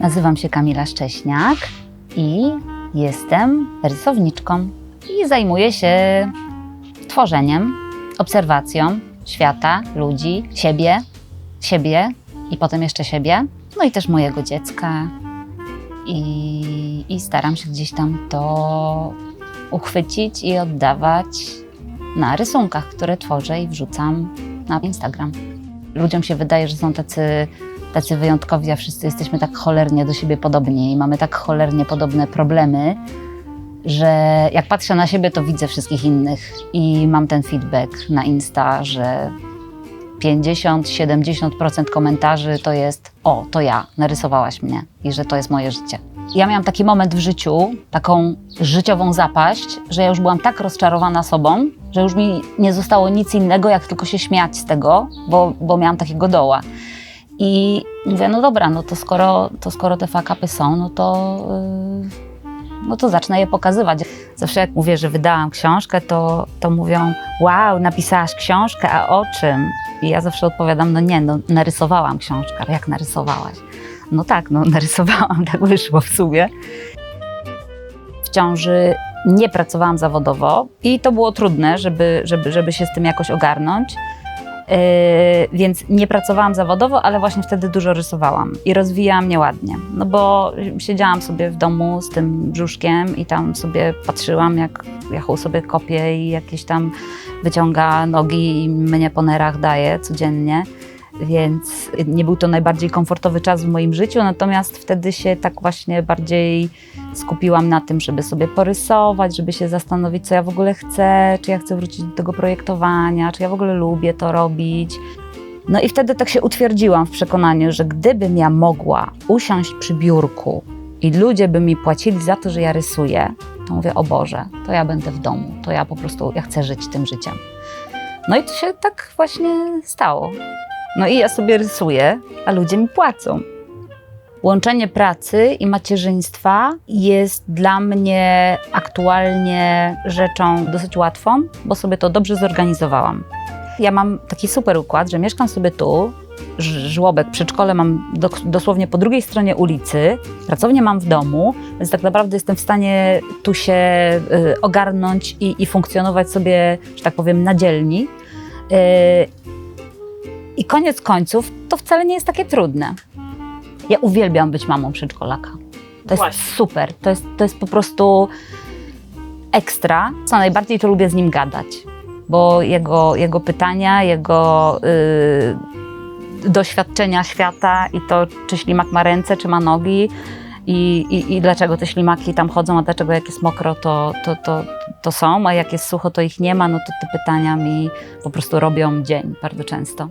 Nazywam się Kamila Szcześniak i jestem rysowniczką i zajmuję się tworzeniem, obserwacją świata, ludzi, siebie, siebie i potem jeszcze siebie, no i też mojego dziecka. I, i staram się gdzieś tam to uchwycić i oddawać na rysunkach, które tworzę i wrzucam na Instagram. Ludziom się wydaje, że są tacy, tacy wyjątkowi, a wszyscy jesteśmy tak cholernie do siebie podobni i mamy tak cholernie podobne problemy, że jak patrzę na siebie, to widzę wszystkich innych i mam ten feedback na Insta, że 50-70% komentarzy to jest o, to ja, narysowałaś mnie i że to jest moje życie. Ja miałam taki moment w życiu, taką życiową zapaść, że ja już byłam tak rozczarowana sobą, że już mi nie zostało nic innego, jak tylko się śmiać z tego, bo, bo miałam takiego doła. I mówię, no dobra, no to skoro, to skoro te fakapy są, no to, yy, no to zacznę je pokazywać. Zawsze jak mówię, że wydałam książkę, to, to mówią, wow, napisałaś książkę, a o czym? I ja zawsze odpowiadam, no nie, no narysowałam książkę. Jak narysowałaś? No tak, no narysowałam, tak wyszło w sumie. W ciąży nie pracowałam zawodowo i to było trudne, żeby, żeby, żeby się z tym jakoś ogarnąć. Yy, więc nie pracowałam zawodowo, ale właśnie wtedy dużo rysowałam i rozwijałam mnie ładnie. No bo siedziałam sobie w domu z tym brzuszkiem i tam sobie patrzyłam, jak Yahoo sobie kopie i jakieś tam wyciąga nogi i mnie po nerach daje codziennie. Więc nie był to najbardziej komfortowy czas w moim życiu, natomiast wtedy się tak właśnie bardziej skupiłam na tym, żeby sobie porysować, żeby się zastanowić, co ja w ogóle chcę, czy ja chcę wrócić do tego projektowania, czy ja w ogóle lubię to robić. No i wtedy tak się utwierdziłam w przekonaniu, że gdybym ja mogła usiąść przy biurku i ludzie by mi płacili za to, że ja rysuję, to mówię, o Boże, to ja będę w domu, to ja po prostu, ja chcę żyć tym życiem. No i to się tak właśnie stało. No i ja sobie rysuję, a ludzie mi płacą. Łączenie pracy i macierzyństwa jest dla mnie aktualnie rzeczą dosyć łatwą, bo sobie to dobrze zorganizowałam. Ja mam taki super układ, że mieszkam sobie tu, żłobek, przedszkole mam do, dosłownie po drugiej stronie ulicy, pracownię mam w domu, więc tak naprawdę jestem w stanie tu się y, ogarnąć i, i funkcjonować sobie, że tak powiem, na dzielni. Y, i koniec końców to wcale nie jest takie trudne. Ja uwielbiam być mamą przedszkolaka. To jest Właśnie. super. To jest, to jest po prostu ekstra. Co najbardziej to lubię z nim gadać, bo jego, jego pytania, jego y, doświadczenia świata i to, czy ślimak ma ręce, czy ma nogi i, i, i dlaczego te ślimaki tam chodzą, a dlaczego jak jest mokro, to, to, to, to są, a jak jest sucho, to ich nie ma, no to te pytania mi po prostu robią dzień bardzo często.